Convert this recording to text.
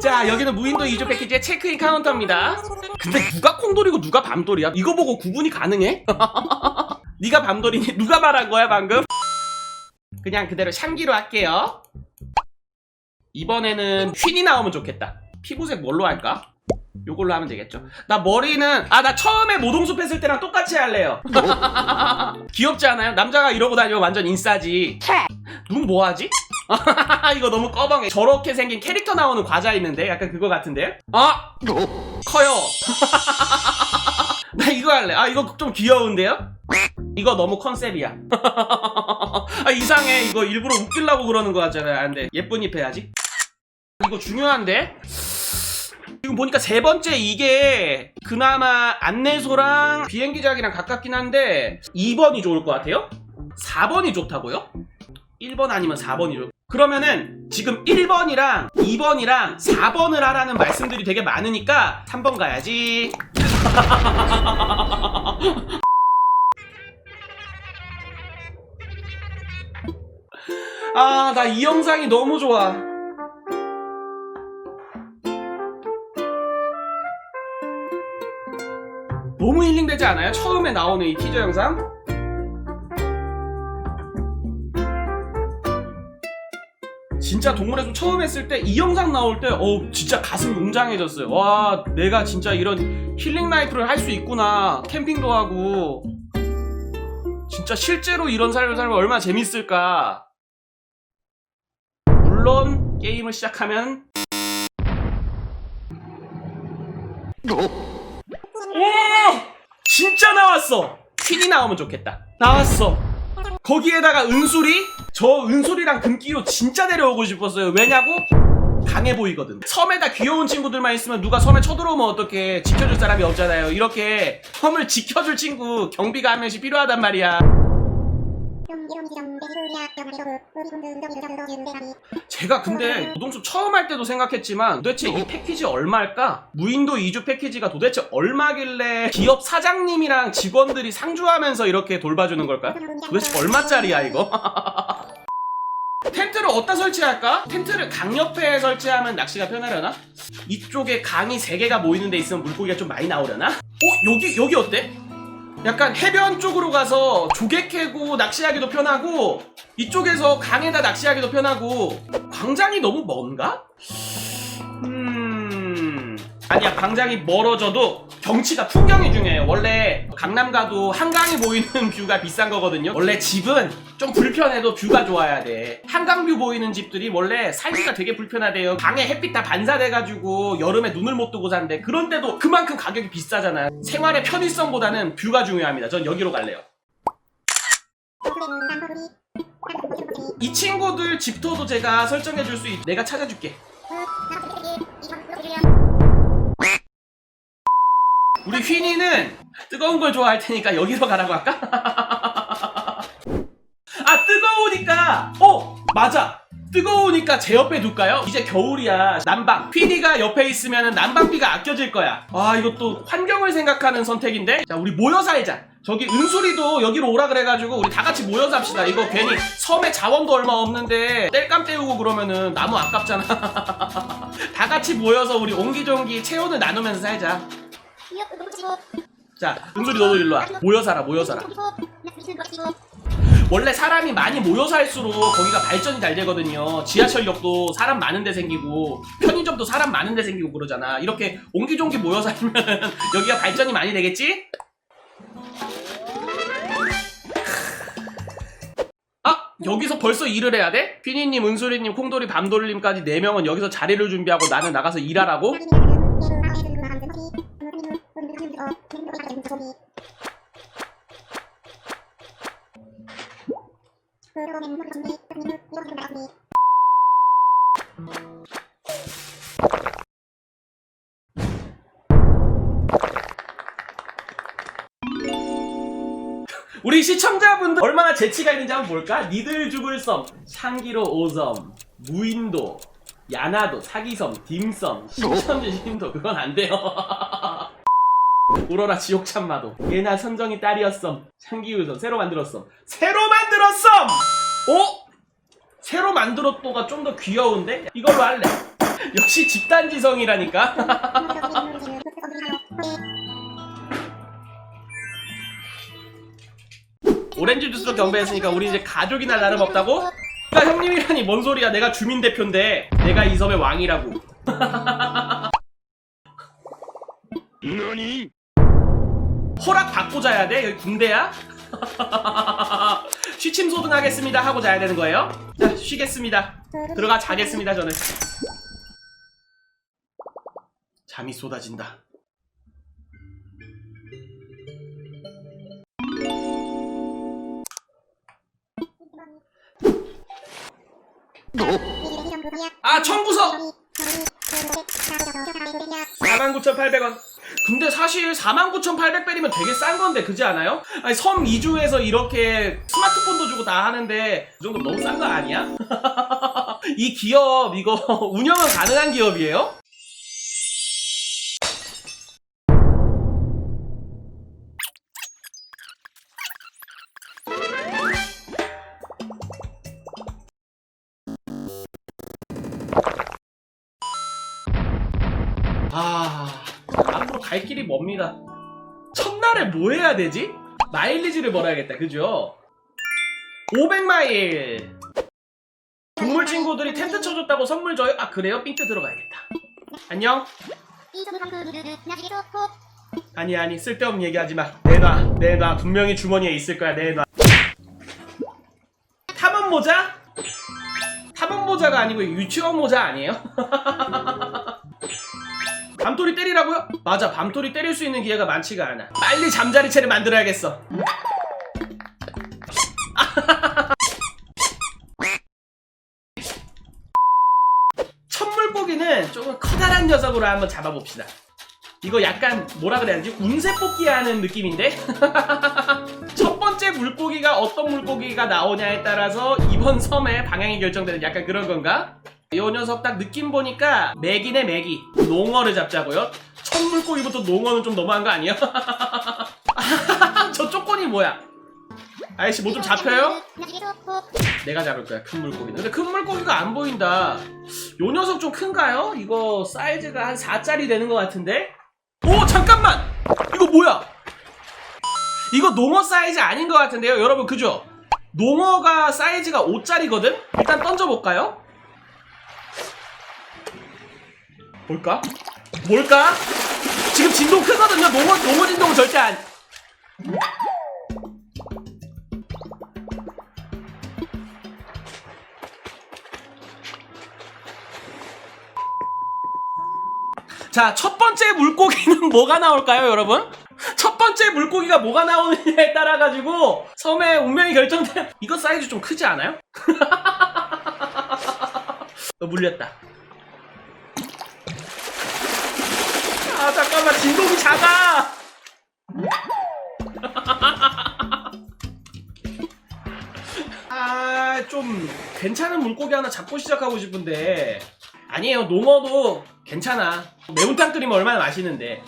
자 여기는 무인도 2조 패키지의 체크인 카운터입니다 근데 누가 콩돌이고 누가 밤돌이야? 이거 보고 구분이 가능해? 네가 밤돌이니 누가 말한 거야 방금? 그냥 그대로 샹기로 할게요 이번에는 휜이 나오면 좋겠다 피부색 뭘로 할까? 요걸로 하면 되겠죠. 나 머리는 아 나 처음에 모동숲 했을 때랑 똑같이 할래요. 귀엽지 않아요? 남자가 이러고 다니면 완전 인싸지. 눈 뭐하지? 이거 너무 꺼벙해. 저렇게 생긴 캐릭터 나오는 과자 있는데? 약간 그거 같은데? 아! 커요. 나 이거 할래. 아 이거 좀 귀여운데요? 이거 너무 컨셉이야. 아 이상해. 이거 일부러 웃기려고 그러는 거 같잖아요. 안돼. 예쁜 잎 해야지. 이거 중요한데 지금 보니까 세 번째 이게 그나마 안내소랑 비행기장이랑 가깝긴 한데 2번이 좋을 것 같아요? 4번이 좋다고요? 1번 아니면 4번이 좋 그러면은 지금 1번이랑 2번이랑 4번을 하라는 말씀들이 되게 많으니까 3번 가야지. 아 나 이 영상이 너무 좋아 너무 힐링되지 않아요? 처음에 나오는 이 티저 영상? 진짜 동물의 숲 처음 했을 때 이 영상 나올 때 어 진짜 가슴이 웅장해졌어요 와 내가 진짜 이런 힐링 라이프를 할 수 있구나 캠핑도 하고 진짜 실제로 이런 삶을 살면 얼마나 재밌을까 물론 게임을 시작하면 오! 나왔어! 퀸이 나오면 좋겠다. 나왔어. 거기에다가 은술이? 저 은술이랑 금기로 진짜 데려오고 싶었어요. 왜냐고? 강해 보이거든. 섬에다 귀여운 친구들만 있으면 누가 섬에 쳐들어오면 어떻게 지켜줄 사람이 없잖아요. 이렇게 섬을 지켜줄 친구 경비가 한 명씩 필요하단 말이야. 제가 근데 노동숲 처음 할 때도 생각했지만 도대체 이 패키지 얼마일까? 무인도 2주 패키지가 도대체 얼마길래 기업 사장님이랑 직원들이 상주하면서 이렇게 돌봐주는 걸까? 도대체 얼마짜리야 이거? 텐트를 어디다 설치할까? 텐트를 강 옆에 설치하면 낚시가 편하려나? 이쪽에 강이 3개가 모이는 데 있으면 물고기가 좀 많이 나오려나? 어? 여기 여기 어때? 약간 해변 쪽으로 가서 조개 캐고 낚시하기도 편하고 이쪽에서 강에다 낚시하기도 편하고 광장이 너무 먼가? 음... 아니야 광장이 멀어져도 경치가 풍경이 중요해요. 원래 강남 가도 한강이 보이는 뷰가 비싼 거거든요. 원래 집은 좀 불편해도 뷰가 좋아야 돼. 한강뷰 보이는 집들이 원래 살기가 되게 불편하대요. 강에 햇빛 다 반사돼가지고 여름에 눈을 못 뜨고 산대. 그런데도 그만큼 가격이 비싸잖아요. 생활의 편의성보다는 뷰가 중요합니다. 전 여기로 갈래요. 이 친구들 집터도 제가 설정해 줄 수 있... 내가 찾아줄게 우리 휘니는 뜨거운 걸 좋아할 테니까 여기로 가라고 할까? 아 뜨거우니까. 어 맞아. 뜨거우니까 제 옆에 둘까요? 이제 겨울이야. 난방. 휘니가 옆에 있으면 난방비가 아껴질 거야. 아 이것도 환경을 생각하는 선택인데? 자 우리 모여 살자. 저기 은수리도 여기로 오라 그래가지고 우리 다 같이 모여 삽시다. 이거 괜히 섬에 자원도 얼마 없는데 땔감 때우고 그러면은 나무 아깝잖아. 다 같이 모여서 우리 옹기종기 체온을 나누면서 살자 자 은솔이 너도 일로 와 모여 살아 모여 살아 원래 사람이 많이 모여 살수록 거기가 발전이 잘 되거든요 지하철역도 사람 많은 데 생기고 편의점도 사람 많은 데 생기고 그러잖아 이렇게 옹기종기 모여 살면 여기가 발전이 많이 되겠지? 아 여기서 벌써 일을 해야 돼? 휘니님, 은솔이님, 콩돌이, 밤돌림까지 4명은 여기서 자리를 준비하고 나는 나가서 일하라고? 우리 시청자분들 얼마나 재치가 있는지 한번 볼까? 니들 죽을 섬, 향기로 오섬, 무인도, 야나도, 사기섬, 딤섬, 신천지 신도 그건 안 돼요. 오로라 지옥 참마도. 예나 선정이 딸이었음. 향기우선 새로 만들었음. 새로 만들었음! 어? 새로 만들었도가 좀 더 귀여운데? 이걸로 할래. 역시 집단지성이라니까. 오렌지 주스로 경배했으니까 우리 이제 가족이 날 나름 없다고? 내가 형님이라니. 뭔 소리야. 내가 주민 대표인데 내가 이 섬의 왕이라고. 何 허락 받고 자야 돼? 여기 군대야? 취침소등 하겠습니다 하고 자야 되는 거예요? 자 쉬겠습니다 들어가 자겠습니다 저는 잠이 쏟아진다 아 청구서 49,800원. 근데 사실 49,800배이면 되게 싼 건데 그지 않아요? 아니 섬 2주에서 이렇게 스마트폰도 주고 다 하는데 그 정도 너무 싼 거 아니야? 이 기업 이거 운영은 가능한 기업이에요? 갈 길이 멉니다. 첫날에 뭐 해야 되지? 마일리지를 벌어야겠다, 그죠? 500마일. 동물 친구들이 텐트 쳐줬다고 선물 줘요? 아 그래요? 삥트 들어가야겠다. 안녕. 아니 아니 쓸데없는 얘기하지 마. 내놔 내놔 분명히 주머니에 있을 거야 내놔. 탐험 모자? 탐험 모자가 아니고 유치원 모자 아니에요? 밤토리 때리라고요? 맞아 밤토리 때릴 수 있는 기회가 많지가 않아 빨리 잠자리채를 만들어야겠어 첫 물고기는 조금 커다란 녀석으로 한번 잡아봅시다 이거 약간 뭐라 그래야 되지? 운세 뽑기 하는 느낌인데? 첫 번째 물고기가 어떤 물고기가 나오냐에 따라서 이번 섬의 방향이 결정되는 약간 그런 건가? 요 녀석 딱 느낌 보니까 맥이네 맥이 농어를 잡자고요? 첫 물고기부터 농어는 좀 너무한 거 아니야? 저 쪼꼬니 뭐야? 아이씨 뭐 좀 잡혀요? 내가 잡을 거야 큰 물고기는 근데 큰 물고기가 안 보인다 요 녀석 좀 큰가요? 이거 사이즈가 한 4짜리 되는 것 같은데? 오 잠깐만! 이거 뭐야? 이거 농어 사이즈 아닌 것 같은데요 여러분 그죠? 농어가 사이즈가 5짜리거든? 일단 던져볼까요? 뭘까? 뭘까? 지금 진동 크거든요 농어, 농어 진동은 절대 안 자, 첫 번째 물고기는 뭐가 나올까요, 여러분? 첫 번째 물고기가 뭐가 나오느냐에 따라 가지고 섬의 운명이 결정돼. 이거 사이즈 좀 크지 않아요? 어, 물렸다. 아, 잠깐만, 진동이 작아. 아, 좀 괜찮은 물고기 하나 잡고 시작하고 싶은데 아니에요. 농어도 괜찮아. 매운탕 끓이면 얼마나 맛있는데.